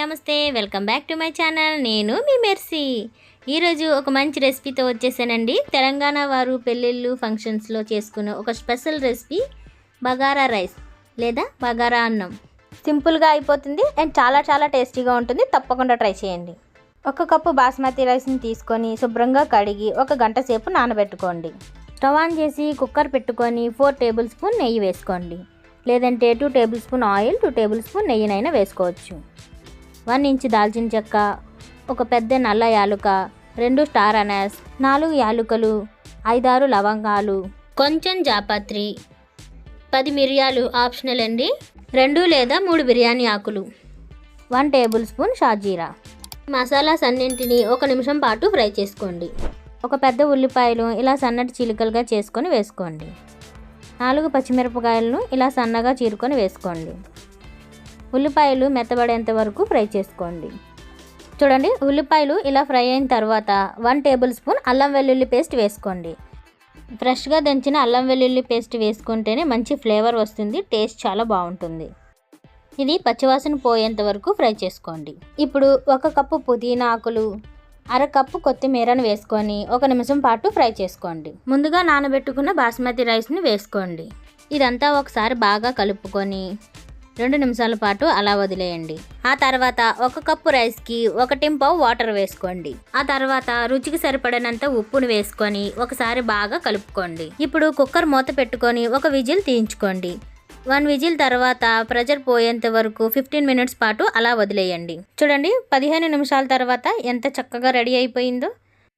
నమస్తే welcome back to my channel. నేను మీ మెర్సీ. ఈరోజు ఒక మంచి రెసిపీతో వచ్చేసానండి. తెలంగాణ వారు పెళ్ళిళ్ళు ఫంక్షన్స్లో చేసుకునే ఒక స్పెషల్ రెసిపీ బగారా రైస్ లేదా బగారా అన్నం. సింపుల్గా అయిపోతుంది అండ్ చాలా చాలా టేస్టీగా ఉంటుంది. తప్పకుండా ట్రై చేయండి. ఒక కప్పు బాస్మతి రైస్ని తీసుకొని శుభ్రంగా కడిగి ఒక గంట సేపు నానబెట్టుకోండి. స్టవ్ ఆన్ చేసి కుక్కర్ పెట్టుకొని ఫోర్ టేబుల్ స్పూన్ నెయ్యి వేసుకోండి. లేదంటే two tablespoon oil two tablespoon నెయ్యినైనా వేసుకోవచ్చు. వన్ ఇంచ్ దాల్చిన చెక్క ఒక పెద్ద నల్ల యాలుక రెండు స్టార్ అనాస్ నాలుగు యాలుకలు ఐదారు లవంగాలు కొంచెం జాపత్రి పది మిరియాలు ఆప్షనల్ అండి రెండు లేదా మూడు బిర్యానీ ఆకులు వన్ టేబుల్ స్పూన్ షాజీరా. మసాలాస్ అన్నింటినీ ఒక నిమిషం పాటు ఫ్రై చేసుకోండి. ఒక పెద్ద ఉల్లిపాయలు ఇలా సన్నటి చిలుకలుగా చేసుకొని వేసుకోండి. నాలుగు పచ్చిమిరపకాయలను ఇలా సన్నగా చీరుకొని వేసుకోండి. ఉల్లిపాయలు మెత్తబడేంత వరకు ఫ్రై చేసుకోండి. చూడండి ఉల్లిపాయలు ఇలా ఫ్రై అయిన తర్వాత వన్ టేబుల్ స్పూన్ అల్లం వెల్లుల్లి పేస్ట్ వేసుకోండి. ఫ్రెష్గా దంచిన అల్లం వెల్లుల్లి పేస్ట్ వేసుకుంటేనే మంచి ఫ్లేవర్ వస్తుంది టేస్ట్ చాలా బాగుంటుంది. ఇది పచ్చివాసన పోయేంత వరకు ఫ్రై చేసుకోండి. ఇప్పుడు ఒక కప్పు పుదీనా ఆకులు అర కప్పు కొత్తిమీరను వేసుకొని ఒక నిమిషం పాటు ఫ్రై చేసుకోండి. ముందుగా నానబెట్టుకున్న బాస్మతి రైస్ని వేసుకోండి. ఇదంతా ఒకసారి బాగా కలుపుకొని రెండు నిమిషాల పాటు అలా వదిలేయండి. ఆ తర్వాత ఒక కప్పు రైస్కి ఒక టింపావు వాటర్ వేసుకోండి. ఆ తర్వాత రుచికి సరిపడనంత ఉప్పును వేసుకొని ఒకసారి బాగా కలుపుకోండి. ఇప్పుడు కుక్కర్ మూత పెట్టుకొని ఒక విజిల్ తీయించుకోండి. వన్ విజిల్ తర్వాత ప్రెజర్ పోయేంత వరకు ఫిఫ్టీన్ మినిట్స్ పాటు అలా వదిలేయండి. చూడండి పదిహేను నిమిషాల తర్వాత ఎంత చక్కగా రెడీ అయిపోయిందో.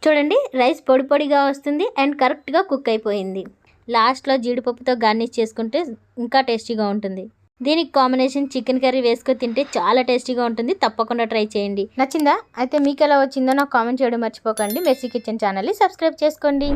చూడండి రైస్ పొడి పొడిగా వస్తుంది అండ్ కరెక్ట్గా కుక్ అయిపోయింది. లాస్ట్లో జీడిపప్పుతో గార్నిష్ చేసుకుంటే ఇంకా టేస్టీగా ఉంటుంది. దీనికి కాంబినేషన్ చికెన్ కర్రీ వేసుకొని తింటే చాలా టేస్టీగా ఉంటుంది. తప్పకుండా ట్రై చేయండి. నచ్చిందా? అయితే మీకు ఎలా వచ్చిందో నాకు కామెంట్ చేయడం మర్చిపోకండి. మెస్సీ కిచెన్ ఛానల్ని సబ్స్క్రైబ్ చేసుకోండి.